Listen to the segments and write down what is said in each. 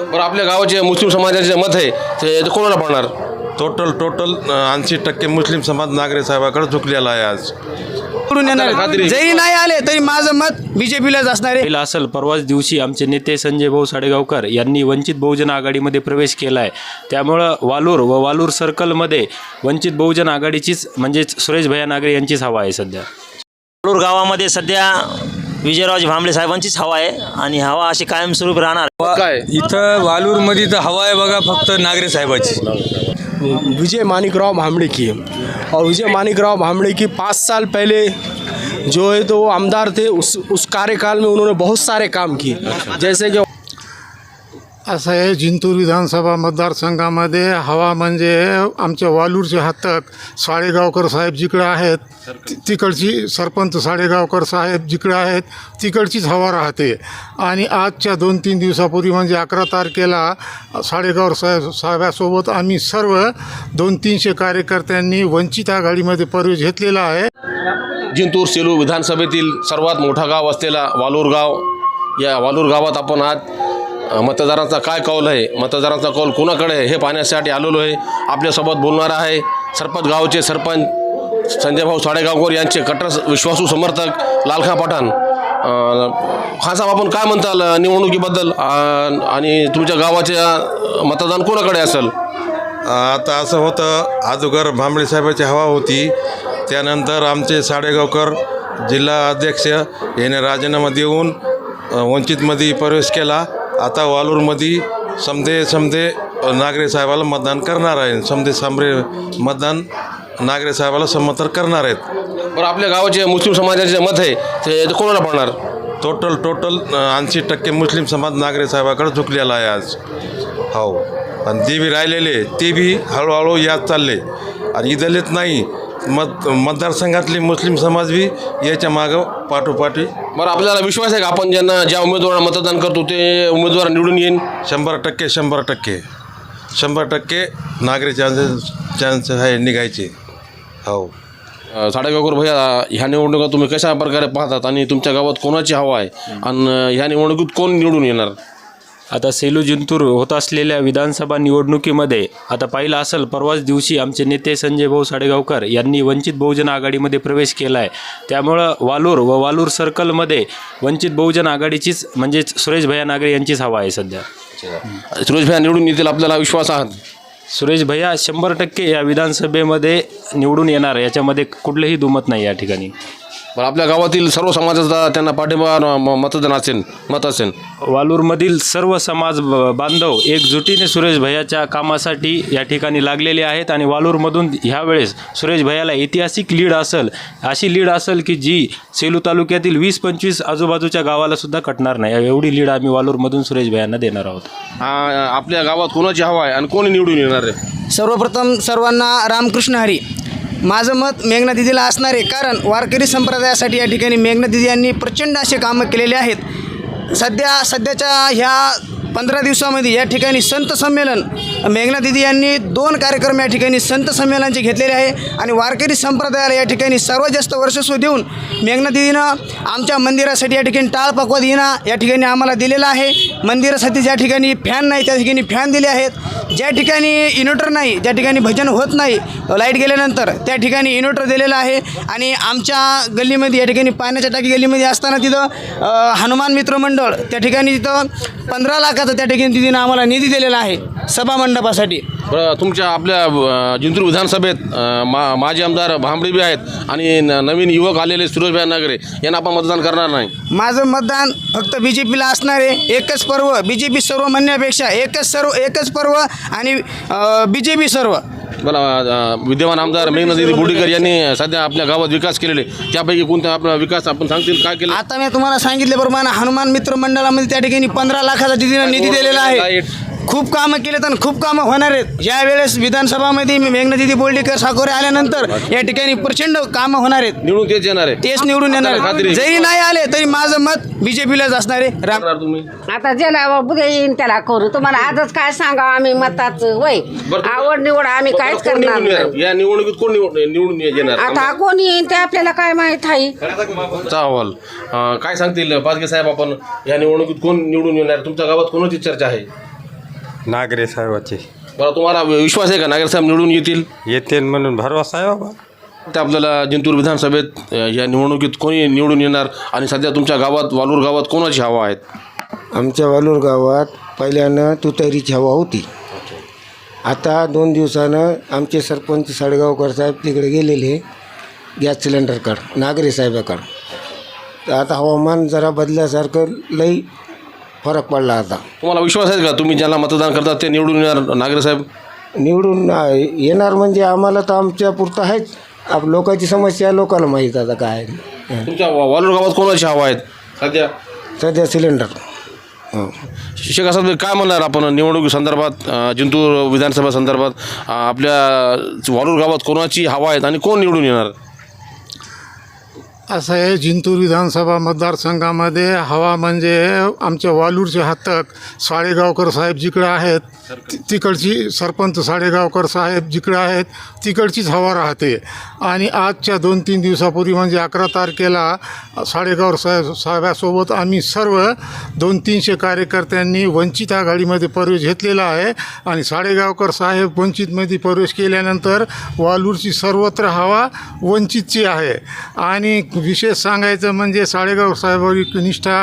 बरं आपल्या गावाचे मुस्लिम समाजाचे मत आहे ते ते कोणाला पडणार? टोटल टोटल ऐंशी टक्के मुस्लिम समाज नागरे साहेबाकडे झुकलेला आहे आज. येणार खात्री. जरी नाही आले तरी माझं मत बीजेपीलाच असणार आहे. पहिला असेल परवाच दिवशी आमचे नेते संजय भाऊ साडेगावकर यांनी वंचित बहुजन आघाडीमध्ये प्रवेश केला आहे. त्यामुळं वालूर व वालूर सर्कलमध्ये वंचित बहुजन आघाडीचीच म्हणजेच सुरेश भैया नागरे यांचीच हवा आहे सध्या. वाळूर गावामध्ये सध्या विजयराज भांबळे साहेबांचीच हवा आहे आणि हवा अशी कायमस्वरूपी राहणार. काय? इथं वालूरमध्ये तर हवा आहे बघा फक्त नागरे साहेबाची. विजय मानिकराव भामड़े की. और विजय मानिकराव भामड़े की पाँच साल पहले जो है तो वो आमदार थे उस उस कार्यकाल में उन्होंने बहुत सारे काम किए। जैसे कि असं आहे जिंतूर विधानसभा मतदारसंघामध्ये हवा म्हणजे आमच्या वालूरचे हत्तक साडेगावकर साहेब जिकडे आहेत तिकडची सरपंच साडेगावकर साहेब जिकडे आहेत तिकडचीच हवा राहते. आणि आजच्या दोन तीन दिवसापूर्वी म्हणजे अकरा तारखेला साळेगावकर साहेब साहेबासोबत आम्ही सर्व दोन तीनशे कार्यकर्त्यांनी वंचित आघाडीमध्ये प्रवेश घेतलेला आहे. जिंतूर सेलू विधानसभेतील सर्वात मोठा गाव असलेला वालूर गाव या वालूर गावात आपण आज मतदारांचा काय कौल आहे? मतदारांचा कौल कोणाकडे आहे? हे पाहण्यासाठी आलेलो आहे. आपल्यासोबत बोलणार आहे सरपंच गावचे सरपंच संजय भाऊ साडेगावकर यांचे कट्टर विश्वासू समर्थक लालखा पठाण. खान साहेब आपण काय म्हणताल निवडणुकीबद्दल? आणि तुमच्या गावाच्या मतदान कोणाकडे असेल? आता असं होतं अगोदर भांबळे साहेबाची हवा होती. त्यानंतर आमचे साडेगावकर जिल्हा अध्यक्ष याने राजीनामा देऊन वंचितमध्ये प्रवेश केला. आता वालूरमध्ये समधे समधे अ, नागरे साहेबाला मतदान करणार आहे. समधे सांबरे मतदान नागरे साहेबाला समर्थन करणार आहेत. बरं आपल्या गावाचे मुस्लिम समाजाचे मत आहे ते ते कोणाला पडणार टोटल टोटल ऐंशी टक्के मुस्लिम समाज नागरे साहेबाकडे झुकलेला आहे आज. हो. आणि ते बी राहिलेले ते बी हळूहळू याद चालले. आणि दलित नाही. मत मतदारसंघातले मुस्लिम समाज बी याच्या मागं पाठोपाठी बरं आपल्याला विश्वास आहे का? आपण ज्यांना ज्या उमेदवारांना मतदान करतो ते उमेदवार निवडून येईन? शंभर टक्के शंभर टक्के. शंभर टक्के नागरे चान्सेस चान्सेस आहे निघायचे. हो. साडेगावकर भैया ह्या निवडणुका तुम्ही कशा प्रकारे पाहतात आणि तुमच्या गावात कोणाची हवा आहे? आणि ह्या निवडणुकीत कोण निवडून येणार? आता सेलू जिंतूर होत असलेल्या विधानसभा निवडणुकीमध्ये आता पाहिलं असेल परवाच दिवशी आमचे नेते संजय भाऊ साडेगावकर यांनी वंचित बहुजन आघाडीमध्ये प्रवेश केला आहे त्यामुळं वालूर व वालूर सर्कलमध्ये वंचित बहुजन आघाडीचीच म्हणजेच सुरेश भैया नागरे यांचीच हवा आहे सध्या. सुरेश भैया निवडून येतील आपल्याला विश्वास आहात? सुरेश भैया शंभर टक्के या विधानसभेमध्ये निवडून येणार याच्यामध्ये कुठलंही दुमत नाही या ठिकाणी. बरं आपल्या गावातील सर्व समाजाचा त्यांना पाठिंबा म- मतदान असेल मत असेल वालूरमधील सर्व समाज ब- बांधव एकजुटीने सुरेश भैयाच्या कामासाठी या ठिकाणी लागलेले आहेत आणि वालूरमधून ह्यावेळेस सुरेश भैयाला ऐतिहासिक लीड असेल अशी लीड असेल की जी सेलू तालुक्यातील वीस पंचवीस आजूबाजूच्या गावाला सुद्धा कटणार नाही. एवढी लीड आम्ही वालूरमधून सुरेश भैयांना देणार आहोत. आ, आपल्या गावात कोणाची हवा आहे आणि कोणी निवडून येणार आहे? सर्वप्रथम सर्वांना रामकृष्ण हरी. माझं मत मेघना दिदीला असणार आहे. कारण वारकरी संप्रदायासाठी या ठिकाणी मेघना दिदी यांनी प्रचंड असे कामं केलेले आहेत. सध्या सध्याच्या ह्या पंधरा दिवसामध्ये या ठिकाणी संत संमेलन मेघना दिदी यांनी दोन कार्यक्रम या ठिकाणी संत संमेलनाचे घेतलेले आहे आणि वारकरी संप्रदायाला या ठिकाणी सर्वात जास्त वर्चस्व देऊन मेघना दिदीनं आमच्या मंदिरासाठी या ठिकाणी टाळ पकवाद येणं या ठिकाणी आम्हाला दिलेलं आहे. मंदिरासाठी ज्या ठिकाणी फॅन नाही त्या ठिकाणी फॅन दिले आहेत. ज्या ठिकाणी इन्व्हर्टर नाही ज्या ठिकाणी भजन होत नाही लाइट गेल्यानंतर त्या ठिकाणी इन्व्हर्टर दिलेलं आहे आणि आमच्या गल्लीमध्ये या ठिकाणी पाण्याच्या टाकी गल्लीमध्ये असताना तिथं हनुमान मित्र मंडळ त्या ठिकाणी तिथं पंधरा लाखाचं त्या ठिकाणी दिदीनं आम्हाला निधी दिलेला आहे. सभा मंडपासाठी. बरं तुमच्या आपल्या अ, जिंतूर विधानसभेत अ, मा माजी आमदार भांबळे बी आहेत आणि न- नवीन युवक आलेले सुरेश भैया नागरे. यांना आपण मतदान करणार नाही. माझं मतदान फक्त बी जे पीला असणार आहे. एकच पर्व बी जे पी सर्व म्हणण्यापेक्षा एकच सर्व एकच पर्व आणि बी जे पी सर्व. मला अ, विद्यमान आमदार मेघनादिदी बोर्डीकर यांनी सध्या आपल्या गावात विकास केलेले त्यापैकी कोणता आपला विकास आपण सांगतील काय केलं? आता मी तुम्हाला सांगितल्याप्रमाणे हनुमान मित्र मंडळामध्ये त्या ठिकाणी पंधरा लाखाचा तिथीनं निधी दिलेला आहे. खूप कामं केलेत आणि खूप कामं होणार आहेत. ज्या वेळेस विधानसभामध्ये मेघनादिदी बोर्डीकर साकोरे आल्यानंतर या ठिकाणी प्रचंड कामं होणार आहेत. निवडून तेच येणार आहे तेच निवडून येणार खात्री. आहेत. जरी नाही आले तरी माझं मत बीजेपीलाच असणार आहे. राम करणार तुम्ही? आता ज्याला बुद्ध येईन त्याला करू. तुम्हाला आजच काय सांगावं? आम्ही मताचं वय. बरं, तुम्ही- आवड निवड आम्ही बरं, काहीच कोण करणार निवडून नाही. येणार? या निवडणुकीत कोण निवड- निवडून येणार. आता कोण येईन ते आपल्याला काय माहीत आहे? चा अहवाल. अ, काय सांगतील पाचगे साहेब आपण? या निवडणुकीत कोण निवडून येणार? तुमच्या गावात कोणाची चर्चा आहे? नागरे साहेबाचे. बरं तुम्हाला विश्वास आहे का नागरसाहेब निवडून येतील? येते म्हणून भरवसा आहे बाबा. ते आपल्याला जिंतूर विधानसभेत अ, या निवडणुकीत कोणी निवडून येणार? आणि सध्या तुमच्या गावात वालूर गावात कोणाची हवा आहेत? आमच्या वालूर गावात पहिल्यानं तुतारीची हवा होती. आता दोन दिवसानं आमचे सरपंच साडेगावकर साहेब तिकडे गेलेले गॅस सिलेंडरकडं नागरे साहेबाकडं. तर आता हवामान जरा बदल्यासारखं लई फरक पडला आता. तुम्हाला विश्वास आहे का? तुम्ही ज्याला मतदान करतात ते निवडून येणार नागरेसाहेब निवडून आ, येणार म्हणजे आम्हाला तर आमच्या पुरतं आहेच आप लोकांची समस्या लोकांना माहीत आता काय. आहे. तुमच्या वा- वालूर गावात कोणाची हवा आहेत? सध्या? सध्या सिलेंडर. हो. शिक्षक असतात काय म्हणणार आपण? निवडणुकी संदर्भात अ, जिंतूर विधानसभा संदर्भात अ, आपल्या वालूर गावात कोणाची हवा आहेत आणि कोण निवडून येणार? असं आहे जिंतूर विधानसभा मतदारसंघामध्ये हवा म्हणजे आमच्या वालूरचे हातक साळेगावकर साहेब जिकडे आहेत तिकडची सरपंच साळेगावकर साहेब जिकडे आहेत तिकडचीच हवा राहते. आणि आजच्या दोन तीन दिवसापूर्वी म्हणजे अकरा तारखेला साडेगाव साहेब साहेबासोबत आम्ही सर्व दोन तीनशे कार्यकर्त्यांनी वंचित आघाडीमध्ये प्रवेश घेतलेला आहे. आणि साडेगावकर साहेब वंचितमध्ये प्रवेश केल्यानंतर वालूरची सर्वत्र हवा वंचितची आहे. आणि विशेष सांगायचं म्हणजे साडेगाव साहेबांची निष्ठा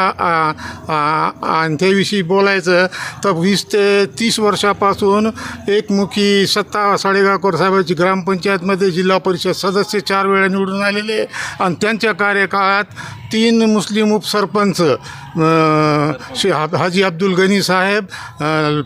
आणि त्याविषयी बोलायचं तर वीस ते तीस वर्षापासून एकमुखी सत्ता साडेगावकर साहेबांची ग्रामपंचायतमध्ये जिल्हा परिषद सदस्य चार वेळा निवडून आलेले आणि त्यांच्या कार्यकाळात तीन मुस्लिम उपसरपंच अ, शे हा- हाजी अब्दुल गनी साहेब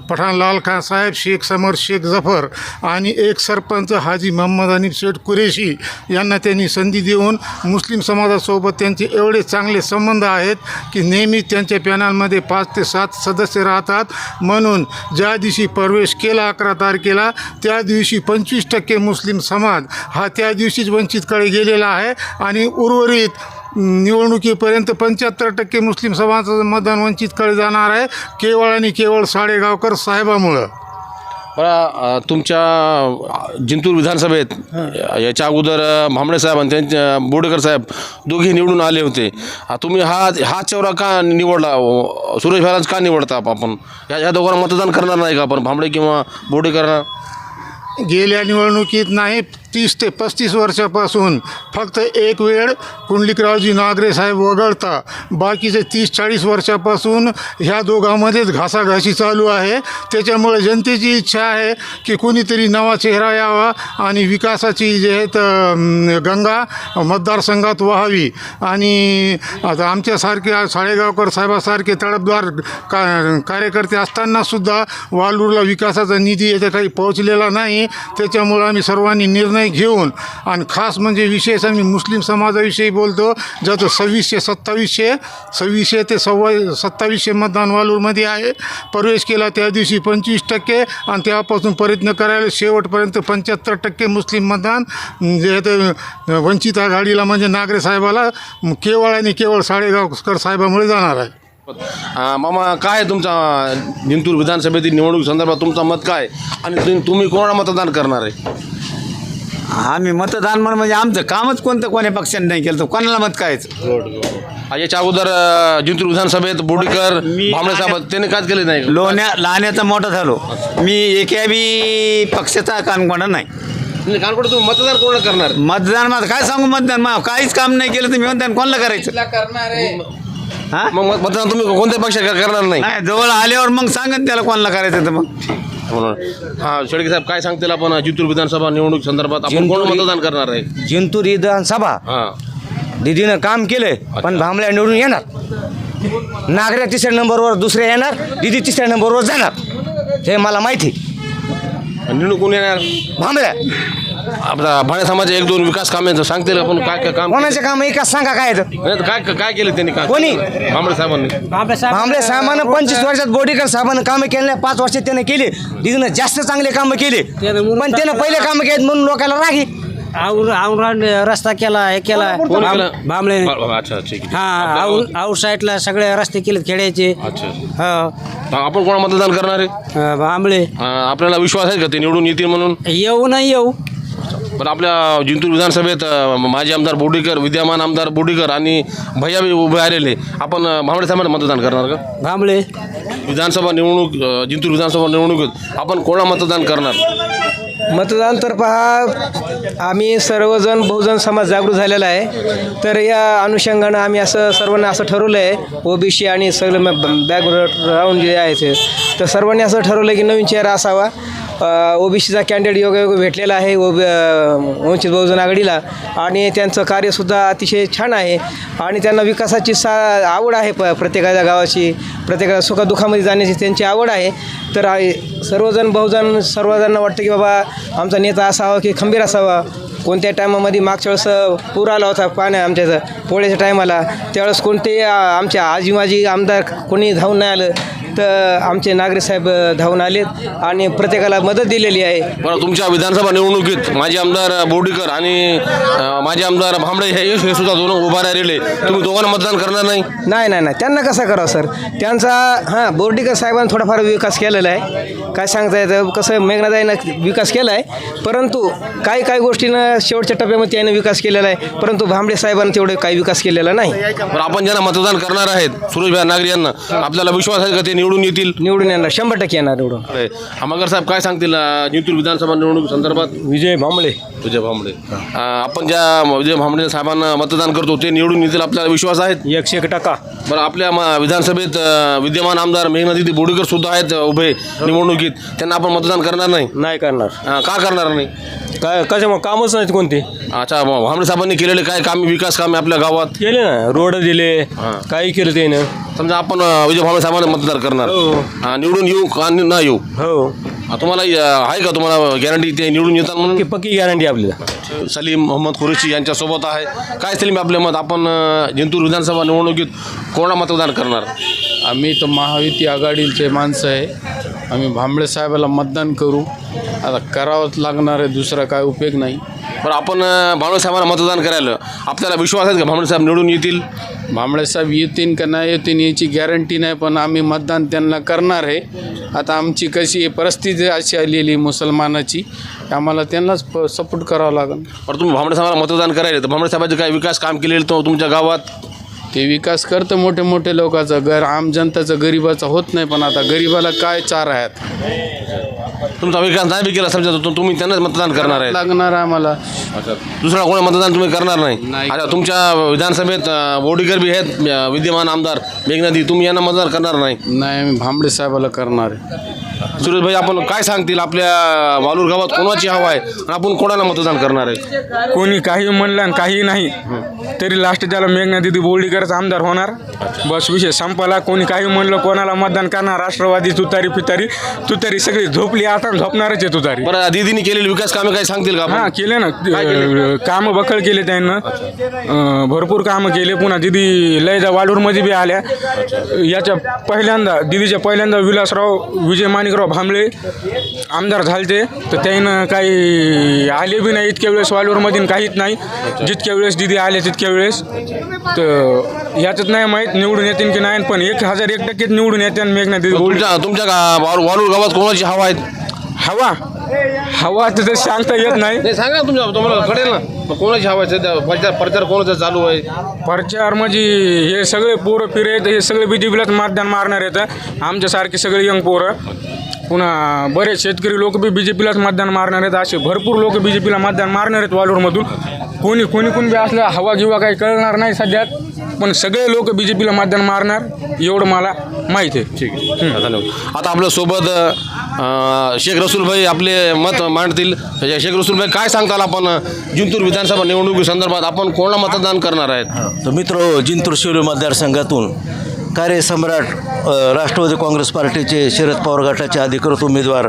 पठाण लाल खान साहेब शेख समर शेख जफर आणि एक सरपंच हाजी मोहम्मद अनिफ शेठ कुरेशी यांना त्यांनी संधी देऊन मुस्लिम समाजासोबत त्यांचे एवढे चांगले संबंध आहेत की नेहमी त्यांच्या पॅनलमध्ये पाच ते सात सदस्य राहतात. म्हणून ज्या दिवशी प्रवेश केला अकरा तारखेला त्या दिवशी पंचवीस टक्के मुस्लिम समाज हा त्या दिवशीच वंचितकडे गेलेला आहे आणि उर्वरित निवडणुकीपर्यंत पंच्याहत्तर टक्के मुस्लिम समाजाचं मतदान वंचितकडे जाणार आहे. केवळ आणि केवळ साडेगावकर साहेबामुळं. अ, तुमच्या जिंतूर विधानसभेत याच्या अगोदर भांबळे साहेब आणि त्यांच्या बोडेकर साहेब दोघे निवडून आले होते. तुम्ही हा हा चौरा का निवडला? सुरेश भाईलाच का निवडता आप- आपण? या या दोघांना मतदान करणार नाही का आपण? भांबळे किंवा बोडेकरांना गेल्या निवडणुकीत नाही तीस ते पस्तीस वर्षापासून फक्त एक वेळ पुंडलिकरावजी नागरे साहेब वगळता. बाकीचे तीस चाळीस वर्षापासून ह्या दोघांमध्येच घासाघाशी चालू आहे. त्याच्यामुळे जनतेची इच्छा आहे की कोणीतरी नवा चेहरा यावा आणि विकासाची जे आहे तर गंगा मतदारसंघात वाहावी. आणि आता आमच्यासारखे साळेगावकर साहेबासारखे तडफदार का कार्यकर्ते असतानासुद्धा वालूरला विकासाचा निधी येथे काही पोहोचलेला नाही. त्याच्यामुळं आम्ही सर्वांनी निर्णय घेऊन आणि खास म्हणजे विशेष आम्ही मुस्लिम समाजाविषयी बोलतो ज्याचं सव्वीसशे सत्तावीसशे सव्वीसशे ते सव्वा सत्तावीसशे मतदान वालूरमध्ये आहे. प्रवेश केला त्या दिवशी पंचवीस टक्के आणि तेव्हापासून प्रयत्न करायला शेवटपर्यंत पंच्याहत्तर टक्के मुस्लिम मतदान. म्हणजे जे ते वंचित आघाडीला म्हणजे नागरे साहेबाला केवळ आणि केवळ साडेगावकर साहेबामुळे जाणार आहे. मामा काय आहे तुमचा जिंतूर विधानसभेतील निवडणूक संदर्भात तुमचं मत काय आणि तुम्ही- तुम्ही कोणाला मतदान करणार आहे? आम्ही मतदान म्हण म्हणजे आमचं कामच कोणतं कोण्या पक्षाने नाही केलं तर कोणाला मत करायचं आ, याच्या अगोदर अ, जिंतूर विधानसभेत बोडेकर मी- भांबळे साहेब त्यांनी काय केले नाही? का? लोण्या लहान्याचा मोठा झालो. मी एका बी पक्षाचा कानकोणा नाही. कानकोडे तुम्ही मतदान कोणाला करणार? मतदान माझं काय सांगू मतदान? मा काहीच काम नाही केलं तर मी मतदान कोणाला करायचं? हा? मग मत- मतदान तुम्ही कोणत्या पक्ष करणार नाही? नाही जवळ आल्यावर मग सांगन त्याला कोणाला करायचं तर मग. म्हणून. हा शेळके साहेब काय सांगतील आपण जिंतूर विधानसभा निवडणूक संदर्भात? आपण कोण मतदान करणार आहे? जिंतूर विधानसभा? हा. दिदीनं काम केलंय पण भांबळ्या निवडून येणार. नागऱ्या तिसऱ्या नंबरवर दुसऱ्या येणार दिदी तिसऱ्या नंबरवर जाणार. हे मला माहिती. निवडून कोण येणार? भांबळ्या आपला भाणे समाज एक दोन विकास कामे सांगतील आपण काय काय काम कोणाचे काम एकाच सांगा काय आहे. नाही काय काय केलं त्यांनी काय कोणी? भांबळे साहेबांनी. भांबळे साहेबानं पंचवीस वर्षात बोडीकर साहेबानं कामं केले पाच वर्षात त्याने केले. दिदीनं जास्त चांगले कामं केले. पण त्यानं पहिले कामं केले म्हणून लोकांना रागी रस्ता केला हे केला. कोणी केलं? भांबळे. बरं, अच्छा ठीक आहे हा आउट आउट साईडला सगळे रस्ते केलेत खेड्याचे. अच्छा हो. आपण कोणा मतदान करणार आहे? भांबळे. हा, आपल्याला विश्वास आहे का ते निवडून येतील म्हणून? येऊ नाही येऊ. पण आपल्या जिंतूर विधानसभेत अ, माजी आमदार बोडीकर विद्यमान आमदार बोडीकर आणि भैया बी उभे आलेले आपण अ, भांबळे साहेबांना मतदान करणार का? भांबळे. विधानसभा निवडणूक अ, जिंतूर विधानसभा निवडणुकीत आपण कोणा मतदान करणार? मतदान तर पहा आम्ही सर्वजण बहुजन समाज जागृत झालेला आहे. तर या अनुषंगानं आम्ही असं सर्वांना असं ठरवलं आहे ओबीसी आणि सगळं बॅकग्राऊंड जे आहे ते. तर सर्वांनी असं ठरवलं की नवीन चेहरा असावा. ओबीसीचा कॅन्डिडेट योगायोग भेटलेला आहे ओबी वंचित बहुजन आघाडीला. आणि त्यांचं कार्यसुद्धा अतिशय छान आहे. आणि त्यांना विकासाची सा आवड आहे प प्रत्येकाच्या गावाची प्रत्येकाच्या सुखदुःखामध्ये जाण्याची त्यांची आवड आहे. तर सर्वजण बहुजन सर्वजणांना वाटतं की बाबा आमचा नेता असावा की खंबीर असावा. कोणत्या टायमामध्ये मागच्या वेळेस पूर आला होता पाण्या आमच्या इथं पोळ्याच्या टायमाला त्यावेळेस कोणते आमच्या आजी माजी आमदार कोणी धावून नाही आलं. तर आमचे नागरिक साहेब धावून आलेत आणि प्रत्येकाला मदत दिलेली आहे. बरं तुमच्या विधानसभा निवडणुकीत माजी आमदार बोर्डीकर आणि अ, माजी आमदार भांबळे हे हे सुद्धा दोन उभा राहिलेले. तुम्ही दोघांना मतदान करणार नाही? नाही नाही नाही. त्यांना कसं करावं सर? त्यांचा हां बोर्डीकर साहेबांनी थोडाफार विकास केलेला आहे. काय सांगता येतं? कसं मेघनादाईनं विकास केला आहे. परंतु काही काही गोष्टीनं शेवटच्या टप्प्यामध्ये त्याने विकास केलेला आहे. परंतु भांबळे साहेबांनी तेवढे काही विकास केलेला नाही. बरं आपण ज्यांना मतदान करणार आहेत सुरेशभाई नागरी यांना आपल्याला विश्वास आहे का ते निवडून येतील? निवडून येणार. शंभर टक्के येणार निवडून. आमागर साहेब काय सांगतील अ, जिंतूर विधानसभा निवडणूक संदर्भात? विजय भांबळे. विजय भांबळे. अ, आपण ज्या विजय भांबळे साहेबांना मतदान करतो ते निवडून येतील आपल्याला विश्वास आहेत? एकशे एक टक्का. बरं आपल्या म- विधानसभेत अ, विद्यमान आमदार मेघनादिदी बोडीकर सुद्धा आहेत अ, उभे निवडणुकीत. त्यांना आपण मतदान करणार नाही? नाही करणार. अ, का करणार नाही? काय कशामुळे? कामच नाहीत कोणते. अच्छा भांबळे साहेबांनी केलेले काय काम विकास कामे आपल्या गावात? केले ना रोड दिले काही केलं त्यानं. समजा आपण अ, विजय भांबळे साहेबांना मतदान करणार. अ, निवडून येऊ का न न येऊ? हो. तुम्हाला अ, आहे का तुम्हाला गॅरंटी ते निवडून येतात म्हणून? की पक्की गॅरंटी आपल्याला. सलीम मोहम्मद कुरेशी यांच्यासोबत आहे. काय सलीम आपले मत? आपण अ, जिंतूर विधानसभा निवडणुकीत कोणा मतदान करणार? आम्ही तर महायुती आघाडीचे माणसं आहे. आम्ही भांबळे साहेबाला मतदान करू. आता करावंच लागणार आहे दुसरा काय उपयोग नाही. बरं आपण अ, भांबळे साहेबांना मतदान करायला आपल्याला विश्वास आहे का? भांबळे साहेब निवडून येतील? भांबळे साहेब येतील का नाही येतील याची गॅरंटी नाही पण आम्ही मतदान त्यांना करणार आहे. आता आमची कशी परिस्थिती अशी आलेली मुसलमानाची आम्हाला त्यांनाच प सपोर्ट करावं लागेल. बरं तुम्ही भांबळे साहेबांना मतदान करायला तर भांबळे साहेबांचे काय विकास काम केलेले तो तुमच्या गावात? ते विकास करतं मोठे मोठे लोकांचा घर आम जनताचं गरिबाचा होत नाही पण आता गरिबाला काय चार आहेत तुमचा विकास नाही बी केला समजा तर तुम्ही त्यांनाच मतदान करणार आहे. लागणार आम्हाला. दुसरा कोणी मतदान तुम्ही करणार नाही? अच्छा तुमच्या विधानसभेत बोडीकर बी आहेत विद्यमान आमदार मेघनादी तुम्ही यांना मतदान करणार नाही? नाही आम्ही भांबळे साहेबाला करणार आहे. सुरेशभाई आपण काय सांगतील? आपल्या वालूर गावात कोणाची हवा आहे? आणि आपण कोणाला मतदान करणार आहे? कोणी काही म्हणलं आणि काही नाही. तरी लास्ट त्याला मेघना दिदी बोर्डीकरच आमदार होणार. बस विषय संपला. कोणी काही म्हणलं कोणाला मतदान करणार? राष्ट्रवादी तुतारी फितारी. तुतारी सगळी झोपली आता झोपणारच आहे तुतारी. बरं दिदीने केलेली विकास कामे काय सांगतील का हा आपण? केले? ना कामं बखळ केले त्यांना. अं, भरपूर कामं केले. पुन्हा दिदी लयजा वाडूरमध्ये बी आल्या. याच्या पहिल्यांदा दिदीच्या पहिल्यांदा विलासराव विजय माणिकराव भांबळे आमदार झालते. तर त्यानं काही आले बी नाही इतक्या वेळेस वालूरमधून काहीच नाही. जितक्या वेळेस दिदी आले तितक्या वेळेस. तर याच्यात नाही माहीत निवडून येतील की नाही पण एक हजार एक टक्केच निवडून येते मेघना दिदी बोलली. तुमच्या तुमच्या गा- वालूर वालूर गावात कोणाची हवा आहे? हवा? हवा तर सांगता येत नाही. नाही सांगा तुमच्या तुम्हाला कळेल ना. मग कोणाची हवा आहे सध्या? प्रचार प्रचार कोणाचा चालू आहे? प्रचार म्हणजे हे सगळे पोरं फिरे आहेत हे सगळे बी जे पीलाच मतदान मारणार आहेत. आमच्यासारखे सगळे यंग पोरं. पुन्हा बरेच शेतकरी लोक बी बी जे पीलाच मतदान मारणार आहेत. असे भरपूर लोक बी जे पीला मतदान मारणार आहेत वालूरमधून. कोणी कोणी कोणी बी असलं हवा गिवा काही कळणार नाही सध्यात पण सगळे लोक बी जे पीला मतदान मारणार एवढं मला माहीत आहे. ठीक आहे. धन्यवाद. आता आपल्यासोबत अ, शेख रसूलभाई आपले मत मांडतील. म्हणजे शेख रसूलभाई काय सांगताल आपण? जिंतूर विधानसभा निवडणुकी संदर्भात आपण कोणाला मतदान करणार आहेत? तर मित्र जिंतूर शिवरी मतदारसंघातून कार्यसम्राट राष्ट्रवादी काँग्रेस पार्टीचे शरद पवार गटाचे अधिकृत उमेदवार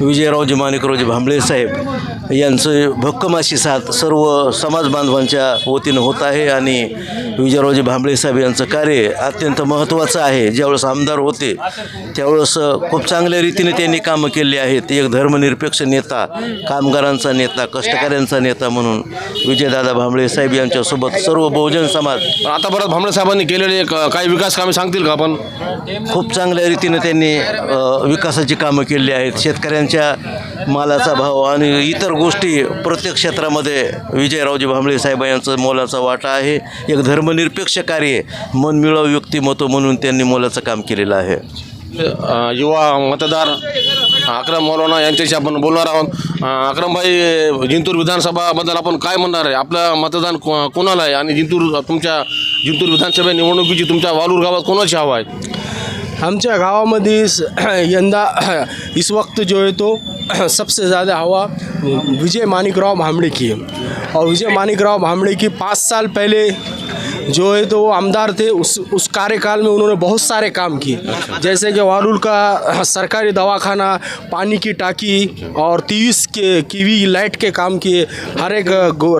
विजयरावजी माणिकरावजी भांबळे साहेब यांचं भक्कम अशी साथ सर्व समाज बांधवांच्या वतीनं होत आहे आणि विजयरावजी भांबळे साहेब यांचं कार्य अत्यंत महत्त्वाचं आहे. ज्यावेळेस आमदार होते त्यावेळेस खूप चांगल्या रीतीने त्यांनी कामं केली आहेत. एक धर्मनिरपेक्ष नेता कामगारांचा नेता कष्टकऱ्यांचा नेता म्हणून विजयदादा भांबळे साहेब यांच्यासोबत सर्व बहुजन समाज आता परत भांबळे साहेबांनी केलेले काही विकास कामे सांगतील का आपण? खूप चांगल्या रीतीने त्यांनी विकासाची कामं केली आहेत. शेतकऱ्यांच्या मालाचा भाव आणि इतर गोष्टी प्रत्येक क्षेत्रामध्ये विजयरावजी भांबळे साहेब यांचं मोलाचा वाटा आहे. एक धर्मनिरपेक्ष कार्य मनमिळाव व्यक्तिमत्व म्हणून त्यांनी मोलाचं काम केलेलं आहे. युवा मतदार अक्रम मौलाना यांच्याशी आपण बोलणार आहोत. अ, अक्रमभाई जिंतूर विधानसभाबद्दल आपण काय म्हणणार आहे? आपलं मतदान को कोणाला आहे? आणि जिंतूर तुमच्या जिंतूर विधानसभा निवडणुकीची तुमच्या वालूर गावात कोणाची हवा आहे? आमच्या गावामध्ये यंदा इस वक्त जो है तो सबसे ज़्यादा हवा विजय मानिकराव भांबड़े की है. और विजय मानिकराव भांबड़े की पाँच साल पहले जो है तो वो आमदार थे उस उस कार्यकाल में उन्होंने बहुत सारे काम किए। जैसे कि वारुल का सरकारी दवाखाना पानी की टाकी और तीस के कीवी लाइट के काम किए। हर एक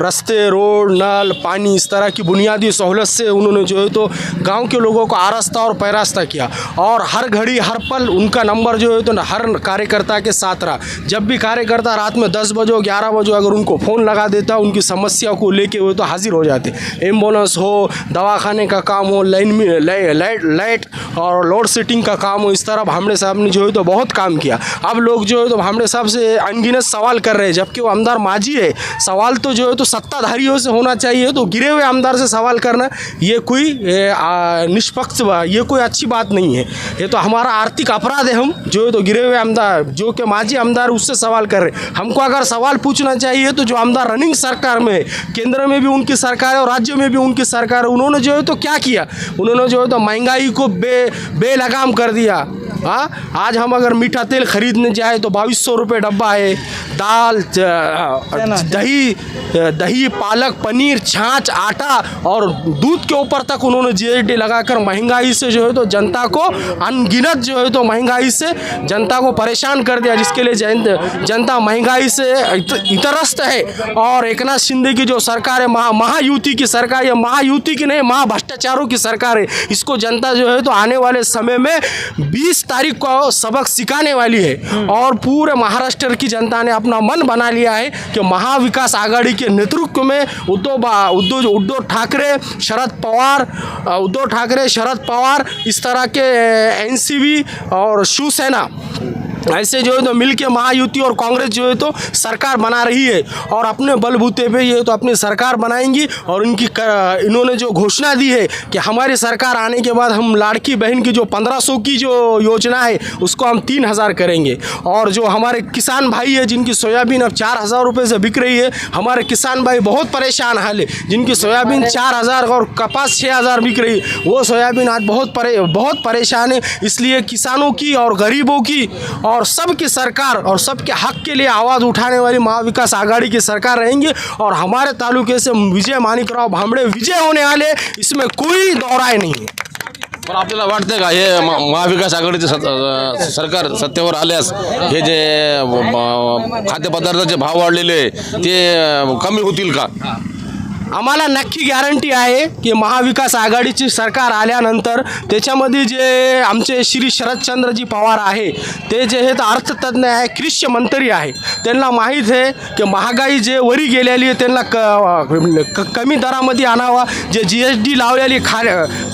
रास्ते रोड नल पानी इस तरह की बुनियादी सहूलत से उन्होंने जो है तो गाँव के लोगों को आरास्ता और पैरास्ता किया। और हर घड़ी हर पल उनका नंबर जो है तो हर कार्यकर्ता के साथ रहा। जब भी कार्यकर्ता रात में दस बजो ग्यारह बजो अगर उनको फ़ोन लगा देता उनकी समस्या को लेके वो तो हाजिर हो जाते। एंबुलेंस हो दवाखाने का काम हो, लाइन में लाइट लाइट और लोड सेटिंग का काम हो, इस तरह भामड़े साहब ने जो है तो बहुत काम किया। अब लोग जो है तो भामड़े साहब से अनगिनत सवाल कर रहे हैं, जबकि वो आमदार माजी है। सवाल तो जो है तो सत्ताधारियों से होना चाहिए तो गिरे हुए आमदार से सवाल करना, ये कोई निष्पक्ष ये कोई अच्छी बात नहीं है। ये तो हमारा आर्थिक अपराध है हम, जो है तो गिरे हुए आमदार, जो कि माजी आमदार उससे सवाल कर रहे हैं। हमको अगर सवाल पूछना चाहिए तो जो आमदार रनिंग सरकार में है, केंद्र में भी उनकी सरकार है और राज्य में भी उनकी सरकार उन्होंने जो है तो क्या किया? उन्होंने जो है तो महंगाई को बे बेलगाम कर दिया। हाँ आज हम अगर मीठा तेल खरीदने जाए तो बाईस सौ रुपये डब्बा है दाल दही दही पालक पनीर छाछ आटा और दूध के ऊपर तक उन्होंने जीएसटी लगाकर महँगाई से जो है तो जनता को अनगिनत जो है तो महँगाई से जनता को परेशान कर दिया जिसके लिए जन, जनता महँगाई से इतरस्त है। और एक नाथ शिंदे की जो सरकार है महा महायुति की सरकार है महायुति की नहीं महाभ्रष्टाचारों की सरकार है इसको जनता जो है तो आने वाले समय में 20 तारीख को सबक सिखाने वाली है। और पूरे महाराष्ट्र की जनता ने अपना मन बना लिया है कि महाविकास आघाड़ी के नेतृत्व में उद्धव उद्धव उद्धव ठाकरे, शरद पवार उद्धव ठाकरे, शरद पवार, इस तरह के एनसीबी और शिवसेना ऐसे जो है तो मिल के महायुति और कांग्रेस जो है तो सरकार बना रही है और अपने बलबूते पे ये तो अपनी सरकार बनाएँगी और इनकी क- इन्होंने जो घोषणा दी है कि हमारी सरकार आने के बाद हम लाड़की बहन की जो 1500 की जो योजना है, उसको हम तीन हज़ार करेंगे। और जो हमारे किसान भाई है, जिनकी सोयाबीन अब चार हज़ार रुपये से बिक रही है, हमारे किसान भाई बहुत परेशान हाल है। जिनकी सोयाबीन चार हज़ार और कपास छः हज़ार बिक रही है वो सोयाबीन आज बहुत परे, बहुत परेशान है। इसलिए किसानों की और गरीबों की और सबकी सरकार और सबके हक के लिए आवाज़ उठाने वाली महाविकास आघाड़ी की सरकार रहेंगी और हमारे तालुके से विजय मानिकराव भांबड़े विजय होने वाले इसमें कोई दौराय नहीं है। पण का महाविकास आघाडीचे सत सरकार सत्तेवर आल्यास हे जे खाद्यपदार्थाचे भाव वाढलेले ते कमी होतील का? आम्हाला नक्की गॅरंटी आहे की महाविकास आघाडीची सरकार आल्यानंतर त्याच्यामध्ये जे आमचे श्री शरदचंद्रजी पवार आहे ते जे हे अर्थतज्ञ आहे ख्रिश्च मंत्री आहे त्यांना माहीत आहे की महागाई जे वरी गेलेली आहे त्यांना क कमी दरामध्ये आणावा जे जी एस डी लावलेली खा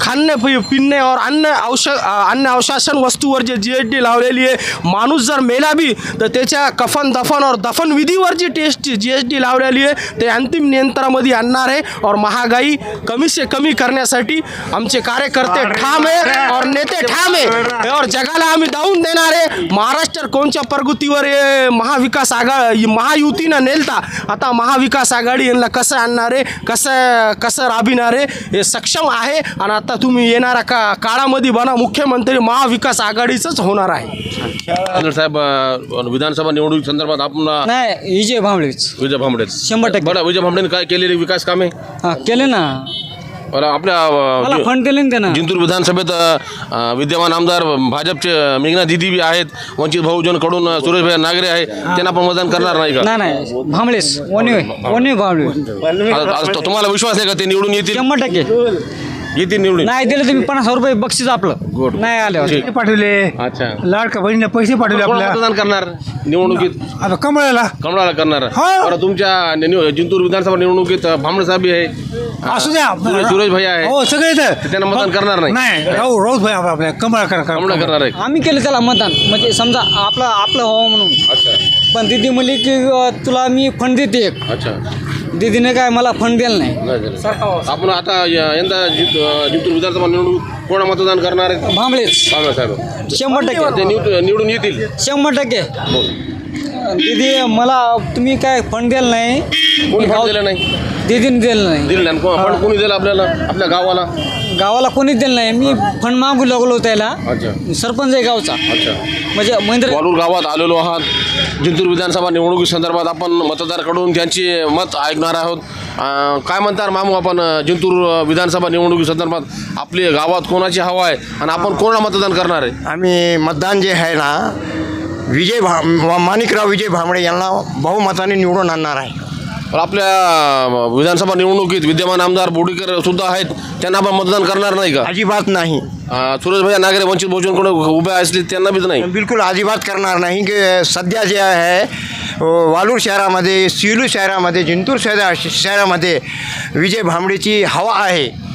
खाणे पिणे और अन्न औष अन्न अवशासन वस्तूवर जे जी एस डी लावलेली आहे माणूस जर मेला बी तर त्याच्या कफन दफन और दफन विधीवर G test G S D लावलेली आहे ते अंतिम नियंत्रणामध्ये आणणार आहे और महागाई कमी से कमी करण्यासाठी आमचे कार्यकर्ते ठाम आहे और नेते ठाम आहे. और जगाला आम्ही दावून देणार आहे. महाराष्ट्र कोणच्या प्रगतीवर महाविकास आघाडी महायुतीनं नेलता आता महाविकास आघाडी यांना कसं आणणार आहे? कसं कसं राबविणार आहे? हे सक्षम आहे आणि आता तुम्ही येणाऱ्या का काळामध्ये बना मुख्यमंत्री महाविकास आघाडीचंच होणार आहे. साहेब विधानसभा निवडणूक संदर्भात आपण नाही विजय भांबळेच. विजय भांबडे शंभर टक्के. बरं विजय भांबडेने काय केलेली विकास कामे? हां केले ना. बरं आपल्या मला अ, फंड दिले ना त्यानं. जिंतूर विधानसभेत अ, विद्यमान आमदार भाजपचे मेघना दिदी बी आहेत. वंचित बहुजनकडून अ, सुरेशभाई नागरे आहे. त्यांना पण मतदान करणार नाही का? नाही नाही. भांबळेच ओनवे ओनवे भांबळे आता- आता तुम्हाला विश्वास आहे का ते निवडून येतील? शंभर टक्के. येतील निवडून. नाही दिलं तुम्ही पन्नास हजार रुपये बक्षीस आपलं. नाही आल्यावर ठीक. पाठवले. अच्छा. लाडका बहिणीने पैसे पाठवले कोणाला मतदान करणार? निवडणुकीत. आता कमळाला. कमळाला करणार. हा. बरं तुमच्या नि- जिंतूर विधानसभा निवडणुकीत भांबळे साहेब आहे असू द्या. सुरेश सुरेश भाई आहे हो सगळे त्यांना मतदान करणार नाही. नाही राहू राऊत भाई आपल्या. कमळ करा कमळ करणार आहे. आम्ही केलं त्याला मतदान. म्हणजे समजा आपलं आपलं व्हावं म्हणून. अच्छा. पण दिदी म्हणली की अ, तुला मी फंड देते एक. अच्छा. दिदीने काय मला फंड दिलं नाही. आपण आता य- यंदा जि- अं, जिंतूर विधानसभा निवडणूक कोणा मतदान करणार भांबळेच. सांगा साहेब. शंभर टक्के. ते निवड- निवडून येतील. शंभर टक्के. दीदी मला तुम्ही काय फंड दिलं नाही? कोणी फंड दिलं नाही? दीदीने दिलं नाही. दिलं नाही. फंड कोणी दिलं आपल्याला? आपल्या गावाला? गावाला कोणीच दिलं नाही. मी फंड मागू लागलो त्याला. अच्छा. सरपंच आहे गावचा. अच्छा. म्हणजे महेंद्र वालूर गावात आलेलो आहात. जिंतूर विधानसभा निवडणुकी संदर्भात आपण मतदाराकडून त्यांची मत ऐकणार आहोत. अं, काय म्हणतात मामू आपण अं, जिंतूर अं, विधानसभा निवडणुकी संदर्भात? आपली गावात कोणाची हवा आहे आणि आपण कोणाला मतदान करणार आहे? आम्ही मतदान जे आहे ना विजय भा माणिकराव विजय भांबळे यांना बहुमताने निवडून आणणार आहे. आपल्या विधानसभा निवडणुकीत विद्यमान आमदार बोडीकर सुद्धा आहेत. त्यांना आपण मतदान करणार नाही का? अजिबात नाही. अं, सुरेशभाई नागरे वंचित बहुजनकडे उभे असले त्यांना बीच नाही. बिलकुल अजिबात करणार नाही. की सध्या जे आहे वालूर शहरामध्ये सिलू शहरामध्ये जिंतूर शहरा शहरामध्ये विजय भांबळेची हवा आहे.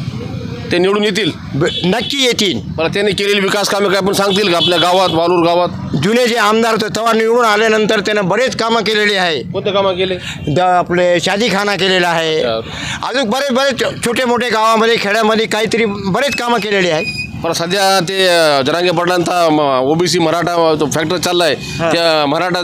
ते निवडून येतील. ब- नक्की येतील. मला त्यांनी केलेली विकास कामे काय पण सांगतील का आपल्या गावात वालूर गावात? जुने जे आमदार होते तेव्हा निवडून आल्यानंतर त्यानं बरेच कामं केलेली आहे. कोणते कामं केले? द आपले शादीखाना केलेला आहे. अजून बरेच बरेच छोटे मोठे गावामध्ये खेड्यामध्ये काहीतरी बरेच कामं केलेली आहे. पण सध्या ते अं, जरांगे पाटलांचा ओबीसी मराठा तो फॅक्टर चाललाय. त्या मराठा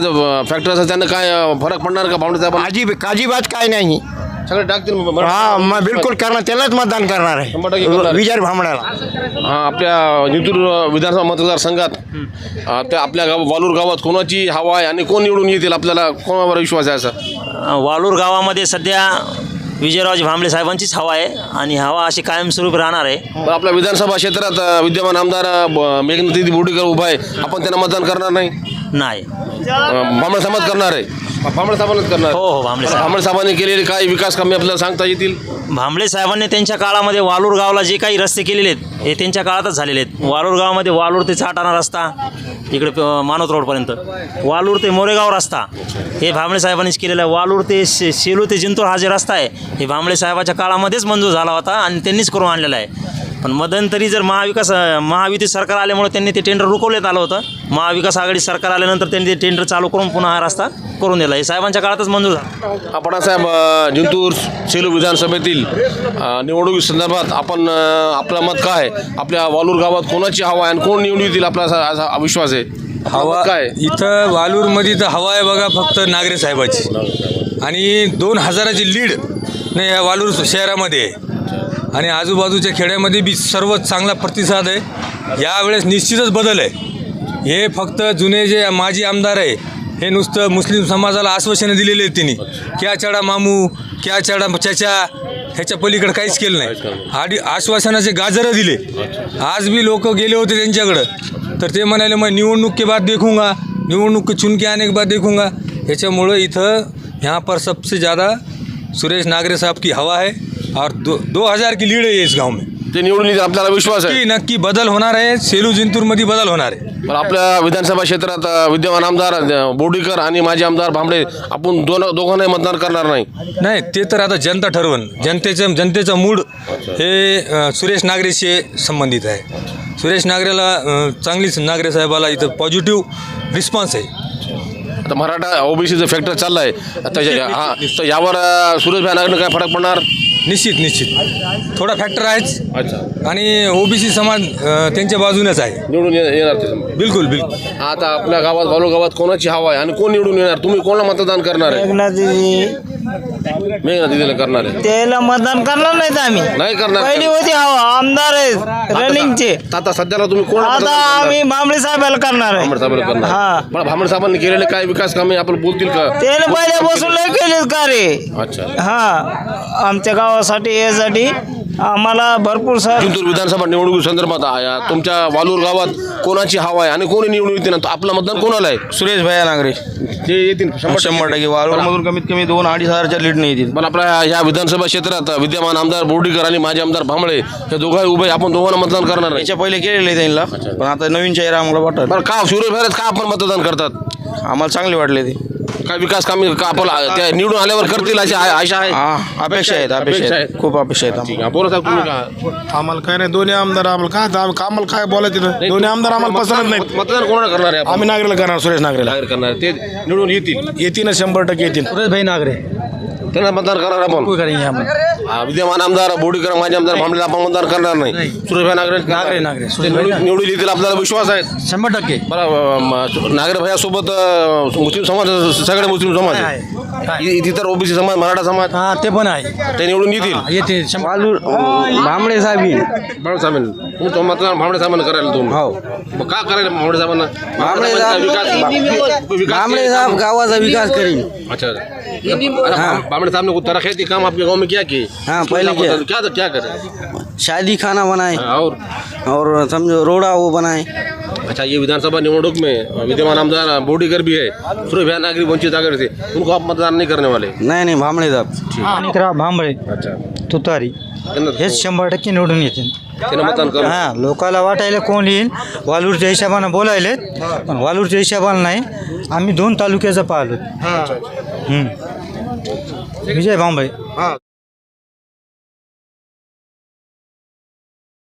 फॅक्टरचा त्यांना काय अं, फरक पडणार का? भावणे साहेब अजिब काजीबात काय नाही. सगळे टाकतील हा मग बिलकुल करणार त्यालाच मतदान करणार शंभर टक्के करणार आहे. आहे. विजय भांबळ्याला हा आपल्या जिंतूर विधानसभा मतदारसंघात अं, त्या आपल्या गाव वालूर गावात कोणाची हवा आहे आणि कोण निवडून येतील आपल्याला कोणावर विश्वास आहे असा वालूर गावामध्ये सध्या विजयराज भांबळे साहेबांचीच हवा आहे आणि हवा अशी कायमस्वरूपी राहणार आहे. पण आपल्या विधानसभा क्षेत्रात अं, विद्यमान आमदार अं, मेघनादिदी बोर्डीकर उभा आहे. आपण त्यांना मतदान करणार नाही? नाही. भांबळे समाज करणार आहे. भांबळे साहेबांनाच करणार. हो हो भांबळे साहेब भांबळे साहेबांनी केलेले काय विकास कामे आपल्याला सांगता येतील? भांबळे साहेबांनी त्यांच्या काळामध्ये वालूर गावाला जे काही रस्ते केलेले आहेत हे त्यांच्या काळातच झालेले आहेत. वालूर गावामध्ये वालूर ते चाटाणा रस्ता इकडे प- मानोत रोडपर्यंत वालूर ते मोरेगाव रस्ता हे भांबळे साहेबांनीच केलेलं आहे. वालूर ते शे शेलू ते जिंतूर हा जे रस्ता आहे हे भांबळे साहेबाच्या काळामध्येच मंजूर झाला होता आणि त्यांनीच करून आणलेला आहे. पण मध्यंतरी जर महाविकास महायुती सरकार आल्यामुळे त्यांनी ते टेंडर रुकवण्यात आलं होतं. महाविकास आघाडी सरकार आल्यानंतर त्यांनी ते टेंडर चालू करून पुन्हा हा रस्ता करून दिला. हे साहेबांच्या काळातच मंजूर झाला. आपण साहेब जिंतूर सेलू विधानसभेतील अ, निवडणुकी संदर्भात आपण आपलं मत काय आहे? आपल्या वालूर गावात कोणाची हवा आहे आणि कोण निवडून येतील आपला असा असा विश्वास आहे? हवा काय? इथं वालूरमध्ये तर हवा आहे बघा फक्त नागरे साहेबाची. आणि दोन हजाराची लीड नाही या वालूर शहरामध्ये आहे. आणि आजूबाजूच्या खेड्यामध्ये बी सर्व चांगला प्रतिसाद आहे. यावेळेस निश्चितच बदल आहे. हे फक्त जुने जे माजी आमदार आहे हे नुसतं मुस्लिम समाजाला आश्वासनं दिलेली आहेत त्यांनी क्या चढा मामू क्या चढा चाचा ह्याच्या पलीकडे काहीच केलं नाही. आधी आश्वासनाचे गाजरं दिले. आज बी लोक गेले होते त्यांच्याकडं. तर ते म्हणाले मग निवडणूक के बाद देखूंगा निवडणूक के चुन आने के बाद देखूंगा. ह्याच्यामुळं इथं यहाँ पर सबसे ज़्यादा सुरेश नागरे साहब की हवा है और दो दो हज़ार की लीड है इस गांव में। ते निवडून येतील आपल्याला विश्वास आहे. नक्की नक्की बदल होणार आहे. सेलू जिंतूरमध्ये बदल होणार आहे. पण आपल्या विधानसभा क्षेत्रात अ, विद्यमान आमदार अ, बोर्डीकर आणि माजी आमदार भांबळे आपण दोन दोघांनाही मतदान करणार नाही. नाही ते तर आता जनता ठरवन जनतेचं जनतेचं मूड हे अ, सुरेश नागरेशी संबंधित आहे. सुरेश नागरेला अ, चांगलीच नागरे साहेबाला इथं पॉझिटिव्ह रिस्पॉन्स आहे. आता मराठा ओबीसीचं फॅक्टर चाललाय. आता या- हा तर यावर अ, सुरेशभाई नागरनं काय फरक पडणार? निश्चित निश्चित. थोडा फॅक्टर आहेच. अच्छा. आणि ओबीसी समाज अ, त्यांच्या बाजूनच आहे. निवडून ये- येणार ते बिलकुल बिलकुल. आता आपल्या गावात बालू गावात कोणाची हवा आहे? आणि कोण निवडून येणार? तुम्ही कोणाला मतदान करणार आहे? मेघना दिदीला करणार आहे. त्याला मतदान करणार नाहीत आम्ही. नाही करणार. पहिली होती हवा आमदार आहेत रनिंगचे. आता सध्याला तुम्ही कोण आता आम्ही भांबळे साहेबाला करणार आहे. भांबड साहेबांना करणार. हा. पण भांबड साहेबांनी केलेले काय विकास कामे आपण बोलतील का? त्याने पहिल्यापासून लय केले कार्य. अच्छा. हा. आमच्या गावासाठी यासाठी आम्हाला भरपूर सर. जिंतूर विधानसभा निवडणुकी संदर्भात आ- या तुमच्या वालूर गावात कोणाची हवा आहे आणि कोणी निवडून येते ना? आपलं मतदान कोणाला आहे? सुरेश भैया नागरे. ते येतील शंभर टक्के. वालूरमधून कमीत कमी दोन अडीच हजारच्या लीड नाही येतील. पण आपल्या या विधानसभा क्षेत्रात विद्यमान आमदार बोर्डीकर आणि माजी आमदार भांबळे हे दोघंही उभे आपण दोघांना मतदान करणार आहे. याच्या पहिले केलेले त्यांना. पण आता नवीन चेहरा आम्हाला वाटत. बरं का सुरेश भाईराज का आपण मतदान करतात? आम्हाला चांगले वाटले ते. काय विकास कामे का आपला त्या निवडून आल्यावर करतील अशी आ- आशा आहे? अपेक्षा आहेत अपेक्षा आहेत. खूप अपेक्षा आहेत ठीक आहे. बोला साहेब तुम्ही का आम्हाला काय नाही दोन्ही आमदार आम्हाला काय आता आम्हाला आम्हाला काय बोलायचं नाही. दोन्ही आमदार आम्हाला पसंत नाहीत. मत- मतदान कोणाला करणार आहे आपण? आम्ही नागरेला करणार सुरेश नागरेला जाहीर करणार. ते निवडून येतील. येतील ना शंभर टक्के येतील. सुरेशभाई नागरे. त्यांना मतदान करणार आपण. हा, विद्यमान आमदार बोडीकर माजी आमदार भांबलेला आपण मतदान करणार नाही. सुरेशभाई नागरे नागरे नागरे. निवडून येतील आपल्याला विश्वास आहे. शंभर टक्के. बरं नागरे भैयासोबत अं, मुस्लिम समाज सगळे मुस्लिम समाज आहे. इ- इतर ओबीसी समाज मराठा समाज हा ते पण आहे. ते निवडून येतील. येते भांबळे साहेब भांबडे साहेबांनी तुमचं मतदान भांबडे साहेबांना करायला तुम्ही हो का भांबडे साहेबांना भांबळे भांबडे साहेबांना विकास भांबळे साहब गावाचा विकास करेन अच्छा बामड़े साहब ने कुछ तरह खेती काम आपके गाँव में क्या किए हाँ, पहले क्या किया। क्या क्या करे शादी खाना बनाए हाँ, और और समझो रोड़ा वो बनाए अच्छा ये विधानसभा निवडणूक में विद्यमान आमदार बोडीकर भी है सूर्य भैया नागरी वंचित आगर से उनको आप मतदान नहीं करने वाले नाही नाही भांबळे साहेब माणिकराव भांबळे अच्छा तुतारी त्यांना- हेच शंभर टक्के निवडून येतील त्यांना मतदान कर. हा लोकाला वाटायला कोण येईल? वालूरच्या हिशोबानं बोलायलेत पण वालूरच्या हिशोबानं नाही. आम्ही दोन तालुक्याचं पाहिलो. हम्म. विजय भांबळे.